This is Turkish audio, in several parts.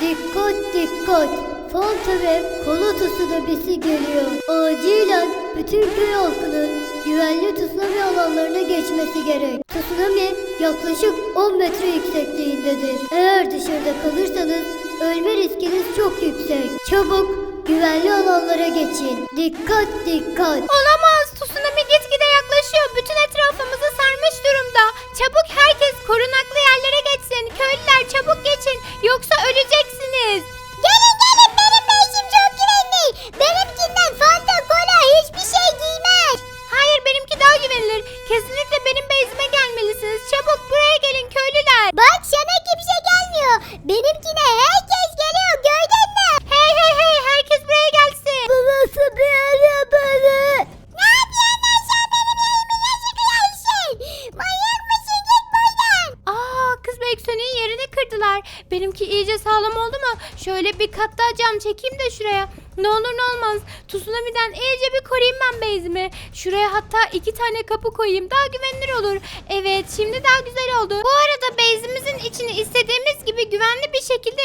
Dikkat dikkat. Fanta ve kola tsunamisi geliyor. Acilen bütün köy halkının güvenli tsunami alanlarına geçmesi gerek. Tsunami yaklaşık 10 metre yüksekliğindedir. Eğer dışarıda kalırsanız ölme riskiniz çok yüksek. Çabuk güvenli alanlara geçin. Dikkat dikkat. Olamaz. Tsunami gitgide yaklaşıyor. Bütün etrafımızı sarmış durumda. Çabuk herkes korunaklı geçsin. Köylüler çabuk geçin. Yoksa öleceksiniz. Gelin gelin benim beşim çok güvenli. Benimkinden fanta kola hiçbir şey giymez. Hayır benimki daha güvenilir. Kesinlikle hatta iki tane kapı koyayım. Daha güvenilir olur. Evet şimdi daha güzel oldu. Bu arada bezimizin içini istediğimiz gibi güvenli bir şekilde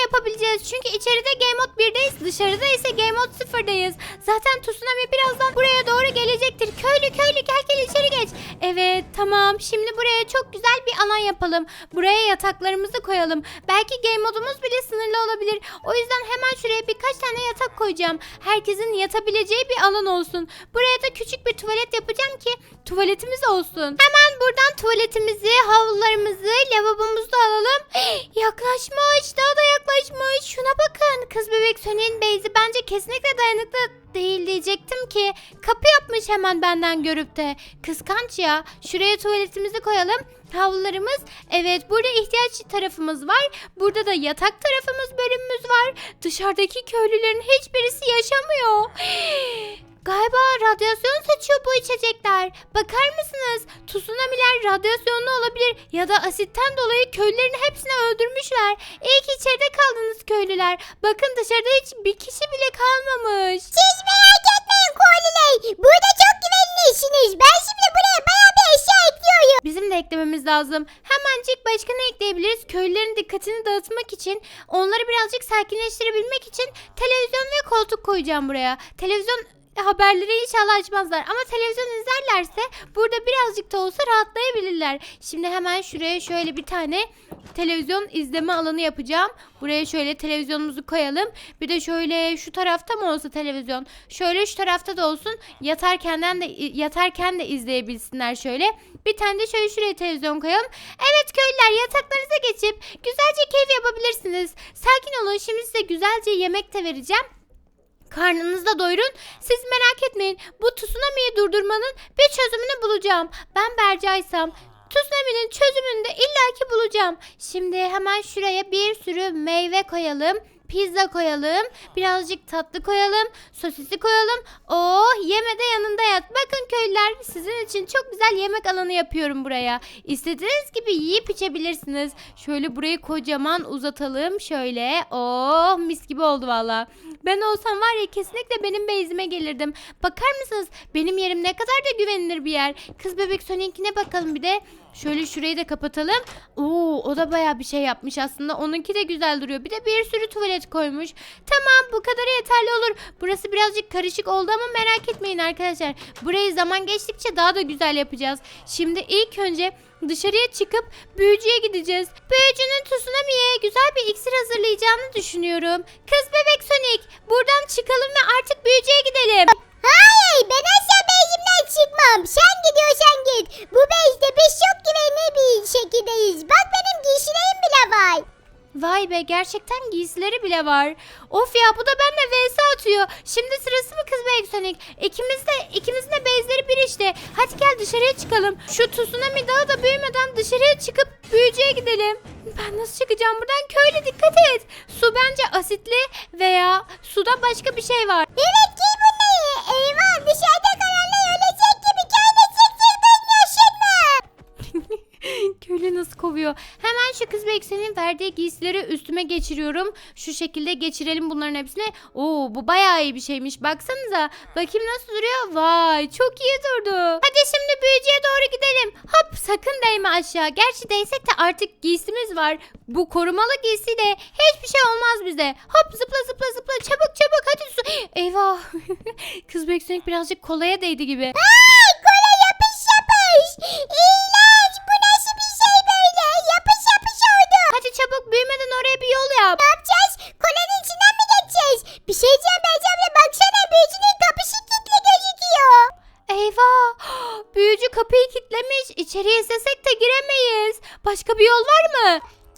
yapabileceğiz. Çünkü içeride Game Mode 1'deyiz. Dışarıda ise Game Mode 0'dayız. Zaten Tsunami birazdan buraya doğru gelecektir. Köylü köylü gel gel içeri geç. Evet tamam. Şimdi buraya çok güzel bir alan yapalım. Buraya yataklarımızı koyalım. Belki game modumuz bile sınırlı olabilir. O yüzden hemen şuraya birkaç tane yatak koyacağım. Herkesin yatabileceği bir alan olsun. Buraya da küçük bir tuvalet yapacağım ki tuvaletimiz olsun. Hemen buradan tuvaletimizi, havlularımızı, lavabomuzu alalım. yaklaşmış, daha da yaklaşmış. Şuna bakın. Kız bebek Sony'nin beyzi bence kesinlikle dayanıklı değil diyecektim ki kapı yapmış hemen benden görüp de. Kıskanç ya. Şuraya tuvaletimizi koyalım. Havlularımız. Evet burada ihtiyaç tarafımız var. Burada da yatak tarafımız bölümümüz var. Dışarıdaki köylülerin hiçbirisi yaşamıyor. Galiba radyasyon saçıyor bu içecekler. Bakar mısınız? Tsunamiler radyasyonlu olabilir ya da asitten dolayı köylülerin hepsini öldürmüşler. İyi ki içeride kaldınız köylüler. Bakın dışarıda hiç bir kişi bile kalmamış. Siz merak etmeyin Koliley. Burada çok güvenlisiniz. Ben şimdi buraya bayağı bir eşya ekliyorum. Bizim de eklememiz lazım. Hemencik başka ne ekleyebiliriz? Köylülerin dikkatini dağıtmak için, onları birazcık sakinleştirebilmek için televizyon ve koltuk koyacağım buraya. Televizyon haberleri inşallah açmazlar ama televizyon izlerlerse burada birazcık da olsa rahatlayabilirler. Şimdi hemen şuraya şöyle bir tane televizyon izleme alanı yapacağım. Buraya şöyle televizyonumuzu koyalım. Bir de şöyle şu tarafta mı olsa televizyon? Şöyle şu tarafta da olsun. Yatarkenden de yatarken de izleyebilsinler şöyle. Bir tane de şöyle şuraya televizyon koyalım. Evet köylüler yataklarınıza geçip güzelce keyif yapabilirsiniz. Sakin olun şimdi size güzelce yemek de vereceğim. Karnınızı da doyurun. Siz merak etmeyin. Bu tsunami'yi durdurmanın bir çözümünü bulacağım. Ben Berca'ysam tsunami'nin çözümünü de illaki bulacağım. Şimdi hemen şuraya bir sürü meyve koyalım. Pizza koyalım. Birazcık tatlı koyalım. Sosisi koyalım. Oh yeme de yanında yat. Bakın köylüler sizin için çok güzel yemek alanı yapıyorum buraya. İstediğiniz gibi yiyip içebilirsiniz. Şöyle burayı kocaman uzatalım. Şöyle. Oh mis gibi oldu valla. Ben olsam var ya kesinlikle benim beyzime gelirdim. Bakar mısınız? Benim yerim ne kadar da güvenilir bir yer. Kız bebek Sonic'inkine bakalım bir de. Şöyle şurayı da kapatalım. Oo, o da baya bir şey yapmış aslında. Onunki de güzel duruyor. Bir de bir sürü tuvalet koymuş. Tamam bu kadar yeterli olur. Burası birazcık karışık oldu ama merak etmeyin arkadaşlar. Burayı zaman geçtikçe daha da güzel yapacağız. Şimdi ilk önce dışarıya çıkıp büyücüye gideceğiz. Büyücünün Tsunami'ye güzel bir iksir hazırlayacağını düşünüyorum. Kız bebek Sonic buradan çıkalım ve artık büyücüye gidelim. Hayır ben asla beyzimden çıkmam. Sen gidiyorsan git. Bu beyzde biz çok güvenli bir şekildeyiz. Bak benim giysilerim bile var. Vay be gerçekten giysileri bile var. Of ya bu da benimle vs atıyor. Şimdi sırası mı kız Sonic? İkimiz de ikimizin de bezleri bir işte. Hadi gel dışarıya çıkalım. Şu tsunami daha da büyümeden dışarıya çıkıp büyücüye gidelim. Ben nasıl çıkacağım buradan? Köylü dikkat et. Su bence asitli veya suda başka bir şey var. Evet giy bunları. Eyvah dışarıda kalanlar ölecek gibi köyde çık çık? Köylü nasıl kovuyor? Hemen şu kız ve senin verdiği giysileri üstüme geçiriyorum. Şu şekilde geçirelim bunların hepsini. Oo bu bayağı iyi bir şeymiş. Baksanıza. Bakayım nasıl duruyor. Vay çok iyi durdu. Hadi şimdi büyücüye doğru gidelim. Hop sakın değme aşağı. Gerçi değsek de artık giysimiz var. Bu korumalı giysiyle hiçbir şey olmaz bize. Hop zıpla zıpla zıpla çabuk çabuk hadi su. Eyvah. kız Beksonik birazcık kolaya değdi gibi. Ay kola yapış yapış. Başka bir yol var mı?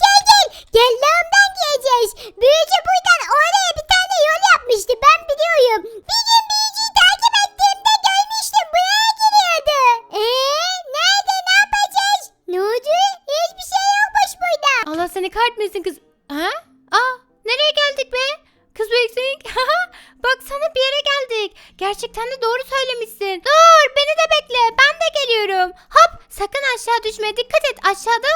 Gel gel. Gel lağımdan diyeceğiz. Büyücü buradan oraya bir tane yol yapmıştı. Ben biliyorum. Bir gün büyücüyü takip ettiğimde görmüştüm. Buraya giriyordu. Eee? Nerede? Ne yapacağız? Ne oldu? Hiçbir şey yokmuş burada. Allah seni kahretmesin kız. Ha? Aa, nereye geldik be? Kız büyüksün. Bak sana bir yere geldik. Gerçekten de doğru söylemişsin. Dur beni de bekle. Ben de geliyorum. Hop sakın aşağı düşme. Dikkat et aşağıda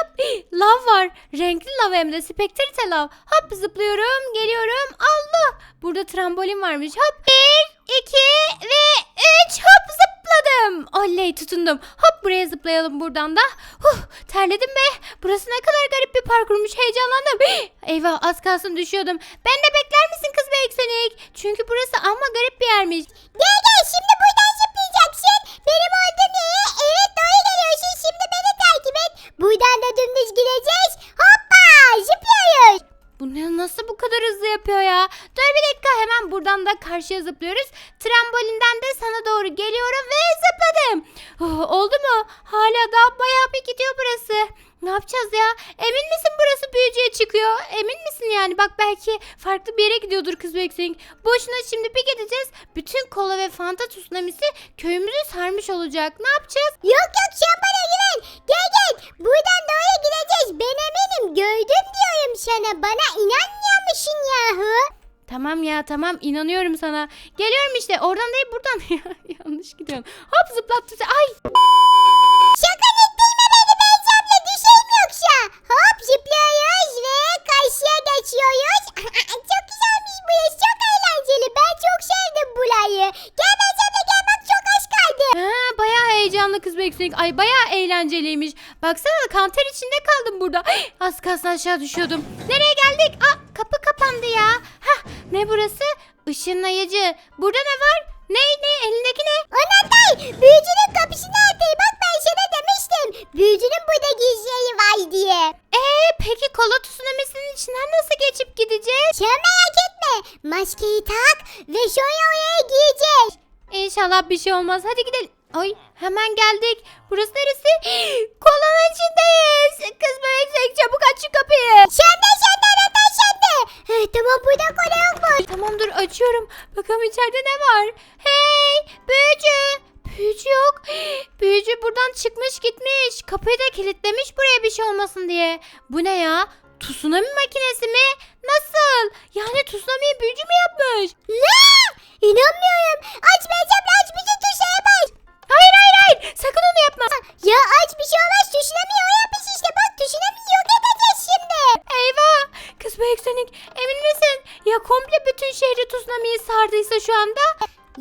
lav var. Renkli lav hem de spektrite lav. Hop zıplıyorum. Geliyorum. Allah. Burada trambolin varmış. Hop. Bir, iki ve üç. Hop zıpladım. Oley tutundum. Hop buraya zıplayalım buradan da. Huh, terledim be. Burası ne kadar garip bir parkurmuş. Heyecanlandım. Eyvah az kalsın düşüyordum. Ben de bekler misin kız be yükselik? Çünkü burası ama garip bir yermiş. Gel gel şimdi buradan zıplayacaksın. Benim olduğum yere evet doğru geliyorsun. Şimdi beni takip et. Buradan da dümdüz gideceğiz. Hoppa zıplıyoruz. Bu ne nasıl bu kadar hızlı yapıyor ya? Dur bir dakika hemen buradan da karşıya zıplıyoruz. Trambolinden de sana doğru geliyorum ve zıpladım. Oh, oldu mu? Hala daha bayağı bir gidiyor burası. Ne yapacağız ya? Emin misin burası büyücüye çıkıyor? Emin misin yani? Bak belki farklı bir yere gidiyordur kız Beksin. Boşuna şimdi bir gideceğiz. Bütün kola ve fanta tsunamisi köyümüzü sarmış olacak. Ne yapacağız? Yok yok bana güven. Gel gel. Buradan doğru gideceğiz. Ben eminim. Gördüm diyorum sana. Bana inanmıyor musun yahu? Tamam ya tamam inanıyorum sana. Geliyorum işte oradan değil buradan. Yanlış gidiyorsun. Hop zıplattı. Ay Şaka ettirme beni Beyzem'le düşeyim yoksa. Hop zıplıyoruz ve karşıya geçiyoruz. çok güzelmiş burası. Çok eğlenceli. Ben çok sevdim burayı. Gel Beyzem'le gel bak çok az kaldı. Ha, bayağı heyecanlı kız Beksonik. Ay bayağı eğlenceliymiş. Baksana kanter içinde kaldım burada. Ay, Az kalsın aşağı düşüyordum. Nereye geldik? Aa, kapı kapandı ya. Hah, ne burası? Işınlayıcı. Burada ne var? Ne ne elindeki ne? Anahtar. Büyücünün kapısını atayım. Bak Bir şey olmaz. Hadi gidelim. Ay hemen geldik. Burası neresi? Kolanın içindeyiz. Kız bebek çabuk aç şu kapıyı. Sende sende anahtar sende. He, tamam burada kola yok mu? Tamam açıyorum. Bakalım içeride ne var? Hey büyücü. Büyücü yok. Büyücü buradan çıkmış gitmiş. Kapıyı da kilitlemiş buraya bir şey olmasın diye. Bu ne ya? Tsunami makinesi mi? Nasıl? Yani tsunami'yi büyücü mü yapmış? Ne? İnanmıyorum.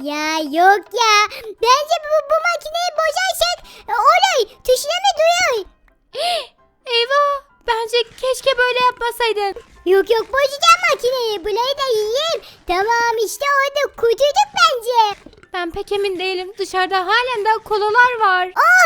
Ya yok ya. Bence bu, bu makineyi bozarsak e, olay. Tuşuna mı duyuyor? Eyvah! Bence keşke böyle yapmasaydın. Yok yok bozacağım makineyi. Burayı da yiyeyim. Tamam işte orada kurtulduk bence. Ben pek emin değilim. Dışarıda halen daha kolalar var. Oh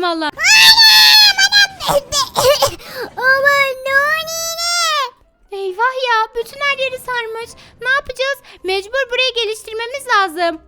Girdim valla. Aman nonine. Eyvah ya bütün her yeri sarmış. Ne yapacağız? Mecbur burayı geliştirmemiz lazım.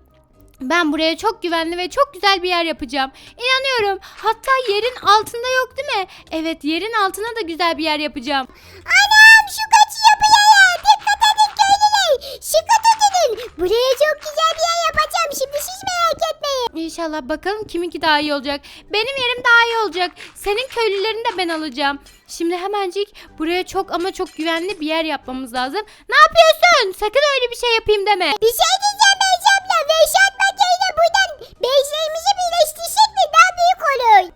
Ben buraya çok güvenli ve çok güzel bir yer yapacağım. İnanıyorum. Hatta yerin altında yok değil mi? Evet yerin altına da güzel bir yer yapacağım. Anam şu kaçı yapıya ya. Dikkat edin köylüler. Sıkı tutun. Buraya çok güzel bir yer yapacağım. Şimdi siz merak etmeyin. İnşallah bakalım kiminki daha iyi olacak. Benim yerim daha iyi olacak. Senin köylülerini de ben alacağım. Şimdi hemencik buraya çok ama çok güvenli bir yer yapmamız lazım. Ne yapıyorsun? Sakın öyle bir şey yapayım deme. Bir şey diyeceğim Beyci abla. Veşat makineyle buradan bezlerimizi birleştirsek mi daha büyük olur.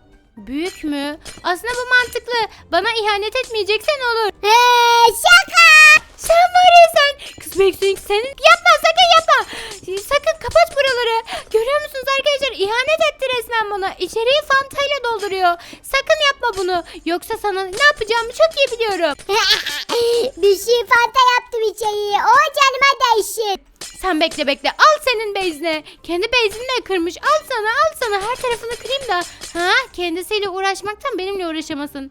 Büyük mü? Aslında bu mantıklı. Bana ihanet etmeyeceksen olur. He şaka. Sen var ya sen. Kız Beksin senin Yoksa sana ne yapacağımı çok iyi biliyorum. bir şey fanta yaptım içeriye. O canıma değsin. Sen bekle bekle. Al senin bezine. Kendi bezini de kırmış. Al sana al sana. Her tarafını kırayım da. Ha kendisiyle uğraşmaktan benimle uğraşamasın.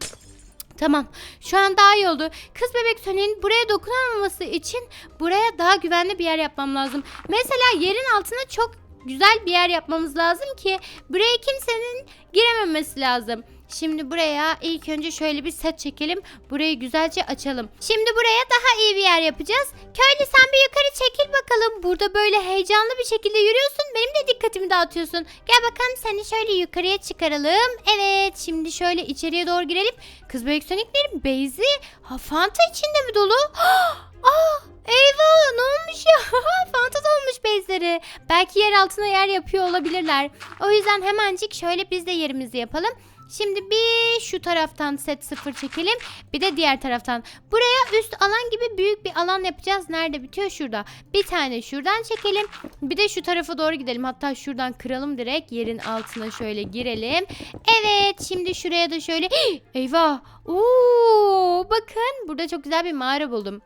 Tamam. Şu an daha iyi oldu. Kız bebek Sony'nin buraya dokunamaması için buraya daha güvenli bir yer yapmam lazım. Mesela yerin altına çok güzel bir yer yapmamız lazım ki buraya kimsenin girememesi lazım. Şimdi buraya ilk önce şöyle bir set çekelim. Burayı güzelce açalım. Şimdi buraya daha iyi bir yer yapacağız. Köylü sen bir yukarı çekil bakalım. Burada böyle heyecanlı bir şekilde yürüyorsun. Benim de dikkatimi dağıtıyorsun. Gel bakalım seni şöyle yukarıya çıkaralım. Evet şimdi şöyle içeriye doğru girelim. Kız bebek Sonic'lerin beyzi Fanta içinde mi dolu? Aa, eyvah ne olmuş ya? Fanta dolmuş bezleri. Belki yer altına yer yapıyor olabilirler. O yüzden hemencik şöyle biz de yerimizi yapalım. Şimdi bir şu taraftan set sıfır çekelim. Bir de diğer taraftan. Buraya üst alan gibi büyük bir alan yapacağız. Nerede bitiyor? Şurada. Bir tane şuradan çekelim. Bir de şu tarafa doğru gidelim. Hatta şuradan kıralım direkt. Yerin altına şöyle girelim. Evet şimdi şuraya da şöyle. Eyvah. Oo, bakın burada çok güzel bir mağara buldum.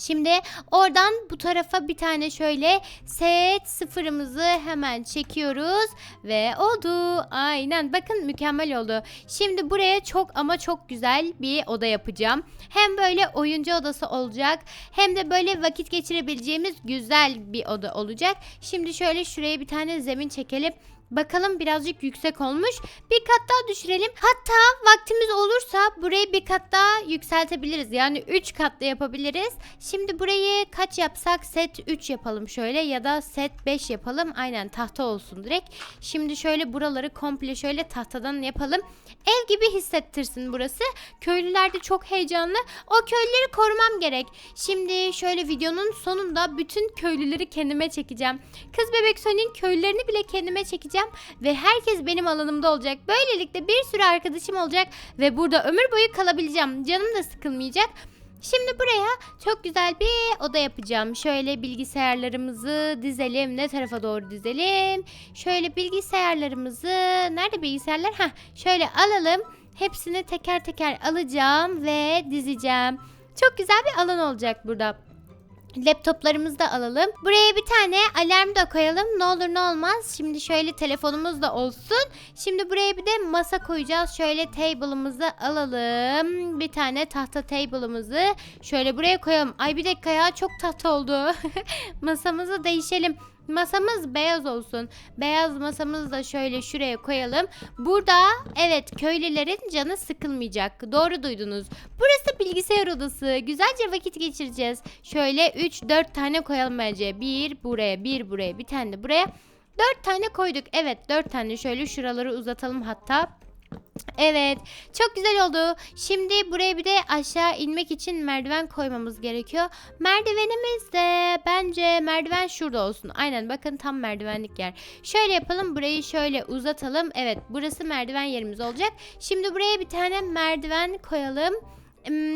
Şimdi oradan bu tarafa bir tane şöyle set sıfırımızı hemen çekiyoruz ve oldu. Aynen bakın mükemmel oldu. Şimdi buraya çok ama çok güzel bir oda yapacağım. Hem böyle oyuncu odası olacak hem de böyle vakit geçirebileceğimiz güzel bir oda olacak. Şimdi şöyle şuraya bir tane zemin çekelim. Bakalım birazcık yüksek olmuş. Bir kat daha düşürelim. Hatta vaktimiz olursa burayı bir kat daha yükseltebiliriz. Yani 3 katlı yapabiliriz. Şimdi burayı kaç yapsak set 3 yapalım şöyle ya da set 5 yapalım. Aynen tahta olsun direkt. Şimdi şöyle buraları komple şöyle tahtadan yapalım. Ev gibi hissettirsin burası. Köylüler de çok heyecanlı. O köylüleri korumam gerek. Şimdi şöyle videonun sonunda bütün köylüleri kendime çekeceğim. Kız bebek Sony'in köylülerini bile kendime çekeceğim ve herkes benim alanımda olacak. Böylelikle bir sürü arkadaşım olacak ve burada ömür boyu kalabileceğim. Canım da sıkılmayacak. Şimdi buraya çok güzel bir oda yapacağım. Şöyle bilgisayarlarımızı dizelim. Ne tarafa doğru dizelim? Şöyle bilgisayarlarımızı nerede bilgisayarlar? Ha, şöyle alalım. Hepsini teker teker alacağım ve dizeceğim. Çok güzel bir alan olacak burada. Laptoplarımızı da alalım. Buraya bir tane alarm da koyalım. Ne olur ne olmaz. Şimdi şöyle telefonumuz da olsun. Şimdi buraya bir de masa koyacağız. Şöyle table'ımızı alalım. Bir tane tahta table'ımızı şöyle buraya koyalım. Ay bir dakika ya çok tahta oldu. Masamızı değişelim. Masamız beyaz olsun. Beyaz masamızı da şöyle şuraya koyalım. Burada evet köylülerin canı sıkılmayacak. Doğru duydunuz. Burası bilgisayar odası. Güzelce vakit geçireceğiz. Şöyle 3-4 tane koyalım bence. Bir buraya, bir buraya, bir tane de buraya. 4 tane koyduk. Evet 4 tane şöyle şuraları uzatalım hatta. Evet çok güzel oldu. Şimdi buraya bir de aşağı inmek için merdiven koymamız gerekiyor. Merdivenimiz de bence merdiven şurada olsun. Aynen bakın tam merdivenlik yer. Şöyle yapalım burayı şöyle uzatalım. Evet burası merdiven yerimiz olacak. Şimdi buraya bir tane merdiven koyalım.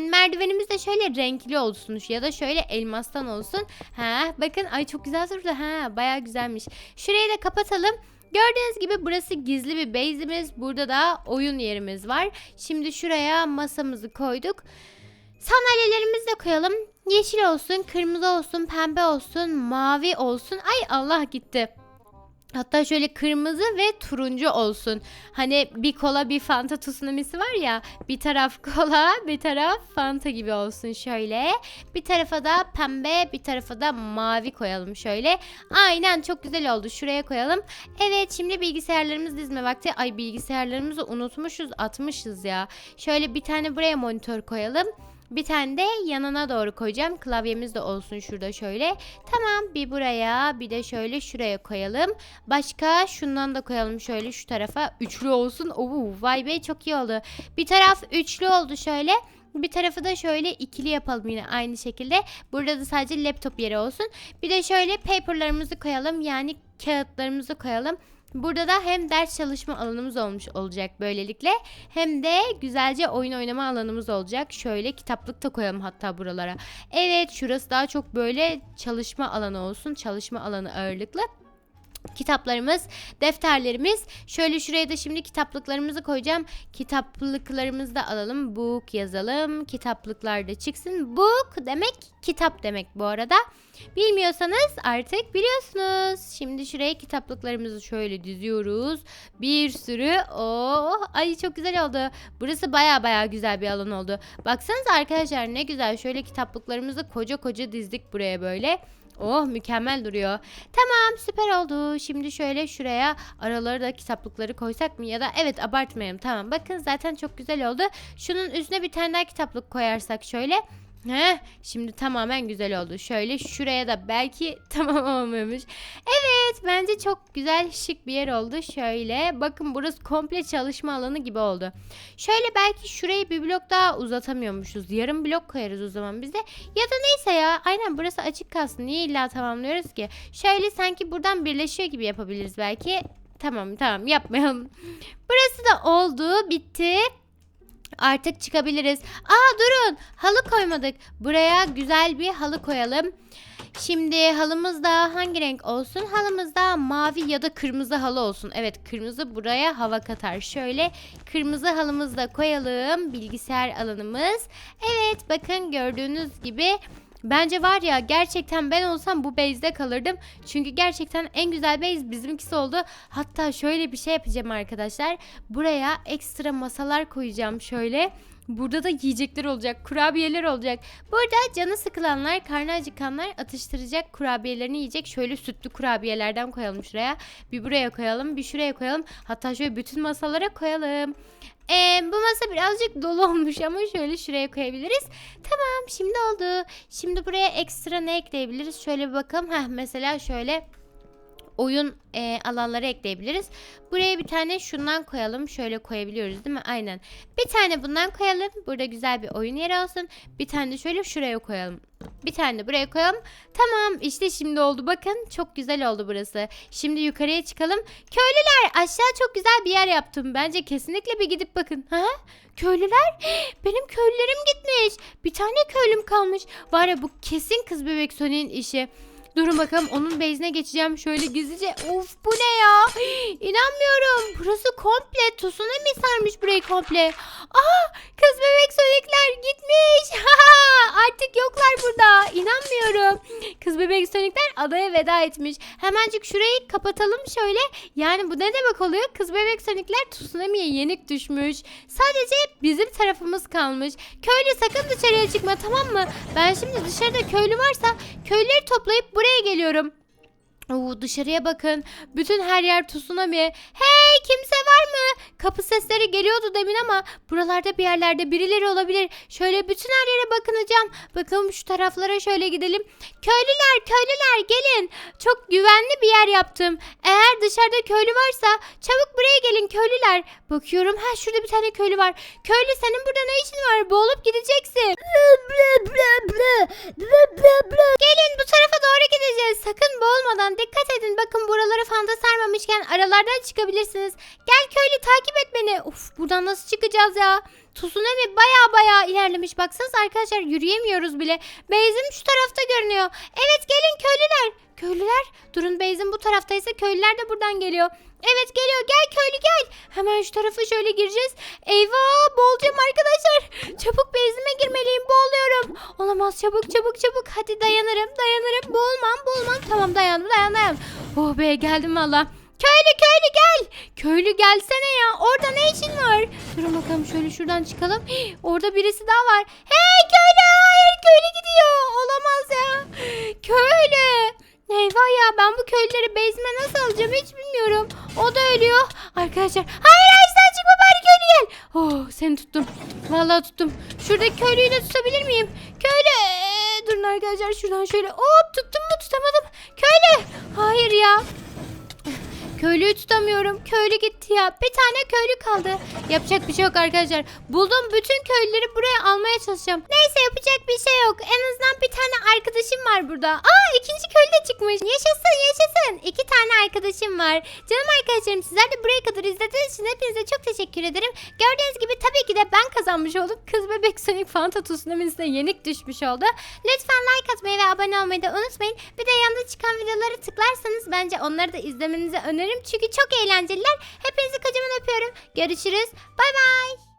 Merdivenimiz de şöyle renkli olsun ya da şöyle elmastan olsun. Ha bakın ay çok güzel durdu. Ha baya güzelmiş. Şurayı da kapatalım. Gördüğünüz gibi burası gizli bir base'imiz. Burada da oyun yerimiz var. Şimdi şuraya masamızı koyduk. Sandalyelerimizi de koyalım. Yeşil olsun, kırmızı olsun, pembe olsun, mavi olsun. Ay Allah gitti. Hatta şöyle kırmızı ve turuncu olsun. Hani bir kola bir fanta tsunamisi var ya. Bir taraf kola bir taraf fanta gibi olsun şöyle. Bir tarafa da pembe bir tarafa da mavi koyalım şöyle. Aynen çok güzel oldu. Şuraya koyalım. Evet şimdi bilgisayarlarımız dizme vakti. Ay bilgisayarlarımızı unutmuşuz atmışız ya. Şöyle bir tane buraya monitör koyalım. Bir tane de yanına doğru koyacağım. Klavyemiz de olsun şurada şöyle. Tamam bir buraya bir de şöyle şuraya koyalım. Başka şundan da koyalım şöyle şu tarafa. Üçlü olsun. Oo, vay be çok iyi oldu. Bir taraf üçlü oldu şöyle. Bir tarafı da şöyle ikili yapalım yine aynı şekilde. Burada da sadece laptop yeri olsun. Bir de şöyle paperlarımızı koyalım. Yani kağıtlarımızı koyalım. Burada da hem ders çalışma alanımız olmuş olacak böylelikle hem de güzelce oyun oynama alanımız olacak. Şöyle kitaplık da koyalım hatta buralara. Evet şurası daha çok böyle çalışma alanı olsun. Çalışma alanı ağırlıklı. Kitaplarımız, defterlerimiz. Şöyle şuraya da şimdi kitaplıklarımızı koyacağım. Kitaplıklarımızı da alalım. Book yazalım. Kitaplıklar da çıksın. Book demek kitap demek bu arada. Bilmiyorsanız artık biliyorsunuz. Şimdi şuraya kitaplıklarımızı şöyle diziyoruz. Bir sürü. Oh, ay çok güzel oldu. Burası baya baya güzel bir alan oldu. Baksanıza arkadaşlar ne güzel. Şöyle kitaplıklarımızı koca koca dizdik buraya böyle. Oh mükemmel duruyor. Tamam süper oldu. Şimdi şöyle şuraya araları da kitaplıkları koysak mı? Ya da evet abartmayalım. Tamam bakın zaten çok güzel oldu. Şunun üstüne bir tane daha kitaplık koyarsak şöyle. Heh, şimdi tamamen güzel oldu. Şöyle şuraya da belki tamam olmuyormuş. Evet bence çok güzel şık bir yer oldu. Şöyle bakın burası komple çalışma alanı gibi oldu. Şöyle belki şurayı bir blok daha uzatamıyormuşuz. Yarım blok koyarız o zaman biz de. Ya da neyse ya aynen burası açık kalsın. Niye illa tamamlıyoruz ki? Şöyle sanki buradan birleşiyor gibi yapabiliriz belki. Tamam tamam yapmayalım. Burası da oldu bitti. Artık çıkabiliriz. Aa durun halı koymadık. Buraya güzel bir halı koyalım. Şimdi halımız da hangi renk olsun? Halımız da mavi ya da kırmızı halı olsun. Evet kırmızı buraya hava katar. Şöyle kırmızı halımızı da koyalım. Bilgisayar alanımız. Evet bakın gördüğünüz gibi Bence var ya gerçekten ben olsam bu base'de kalırdım. Çünkü gerçekten en güzel base bizimkisi oldu. Hatta şöyle bir şey yapacağım arkadaşlar. Buraya ekstra masalar koyacağım şöyle. Burada da yiyecekler olacak, kurabiyeler olacak. Burada canı sıkılanlar, karnı acıkanlar atıştıracak kurabiyelerini yiyecek. Şöyle sütlü kurabiyelerden koyalım şuraya. Bir buraya koyalım, bir şuraya koyalım. Hatta şöyle bütün masalara koyalım. Ee, bu masa birazcık dolu olmuş ama şöyle şuraya koyabiliriz. Tamam şimdi oldu. Şimdi buraya ekstra ne ekleyebiliriz? Şöyle bir bakalım. Heh, mesela şöyle oyun e, alanları ekleyebiliriz. Buraya bir tane şundan koyalım. Şöyle koyabiliyoruz değil mi? Aynen. Bir tane bundan koyalım. Burada güzel bir oyun yeri olsun. Bir tane de şöyle şuraya koyalım. Bir tane de buraya koyalım. Tamam işte şimdi oldu. Bakın çok güzel oldu burası. Şimdi yukarıya çıkalım. Köylüler aşağı çok güzel bir yer yaptım. Bence kesinlikle bir gidip bakın. Ha? Köylüler? Benim köylülerim gitmiş. Bir tane köylüm kalmış. Var ya bu kesin kız bebek Sony'in işi. Durun bakalım onun base'ine geçeceğim şöyle gizlice. Of bu ne ya? İnanmıyorum. Burası komple tsunami sarmış burayı komple. Aa kız bebek sonikler gitmiş. Artık yoklar burada. İnanmıyorum. Kız bebek sonikler adaya veda etmiş. Hemencik şurayı kapatalım şöyle. Yani bu ne demek oluyor? Kız bebek sonikler tsunami'ye yenik düşmüş. Sadece bizim tarafımız kalmış. Köylü sakın dışarıya çıkma tamam mı? Ben şimdi dışarıda köylü varsa köyleri toplayıp buraya geliyorum. Oo, dışarıya bakın. Bütün her yer tsunami. Hey kimse var mı? Kapı sesleri geliyordu demin ama buralarda bir yerlerde birileri olabilir. Şöyle bütün her yere bakınacağım. Bakalım şu taraflara şöyle gidelim. Köylüler köylüler gelin. Çok güvenli bir yer yaptım. Eğer dışarıda köylü varsa çabuk buraya gelin köylüler. Bakıyorum ha şurada bir tane köylü var. Köylü senin burada ne işin var? Boğulup gideceksin. Gelin bu tarafa doğru gideceğiz. Sakın boğulmadan dikkat edin. Bakın buraları fanda sarmamışken aralardan çıkabilirsiniz. Gel köylü takip et beni. Of buradan nasıl çıkacağız ya? Tsunami baya baya ilerlemiş. Baksanıza arkadaşlar yürüyemiyoruz bile. Beyzim şu tarafta görünüyor. Evet gelin köylüler. Köylüler durun Beyzim bu taraftaysa köylüler de buradan geliyor. Evet geliyor gel köylü gel. Hemen şu tarafa şöyle gireceğiz. Eyvah boğulacağım arkadaşlar. Çabuk bezime girmeliyim boğuluyorum. Olamaz çabuk çabuk çabuk. Hadi dayanırım dayanırım. Boğulmam boğulmam. Tamam dayandım dayan dayan. Oh be geldim valla. Köylü köylü gel. Köylü gelsene ya. Orada ne işin var? Durun bakalım şöyle şuradan çıkalım. Hii, orada birisi daha var. Hey köylü hayır köylü gidiyor. Olamaz ya. Köylü. Eyvah ya ben bu köylüleri bezime nasıl alacağım hiç bilmiyorum. O da ölüyor. Arkadaşlar hayır hayır sen çıkma bari köylü gel. Oh seni tuttum. Vallahi tuttum. Şuradaki köylüyü de tutabilir miyim? Köylü. Ee, durun arkadaşlar şuradan şöyle. Hop tuttum mu tutamadım. Köylü. Köylüyü tutamıyorum. Köylü gitti ya. Bir tane köylü kaldı. Yapacak bir şey yok arkadaşlar. Buldum bütün köylüleri buraya almaya çalışacağım. Neyse yapacak bir şey yok. En azından bir tane arkadaşım var burada. Aa ikinci köylü de çıkmış. Yaşasın yaşasın. İki tane arkadaşım var. Canım arkadaşlarım sizler de buraya kadar izlediğiniz için hepinize çok teşekkür ederim. Gördüğünüz gibi tabii ki de ben kazanmış oldum. Kız bebek Sonic Fanta tsunamisine yenik düşmüş oldu. Lütfen like atmayı ve abone olmayı da unutmayın. Bir de yanında çıkan videoları tıklarsanız bence onları da izlemenizi öneririm. Çünkü çok eğlenceliler. Hepinizi kocaman öpüyorum. Görüşürüz. Bay bay.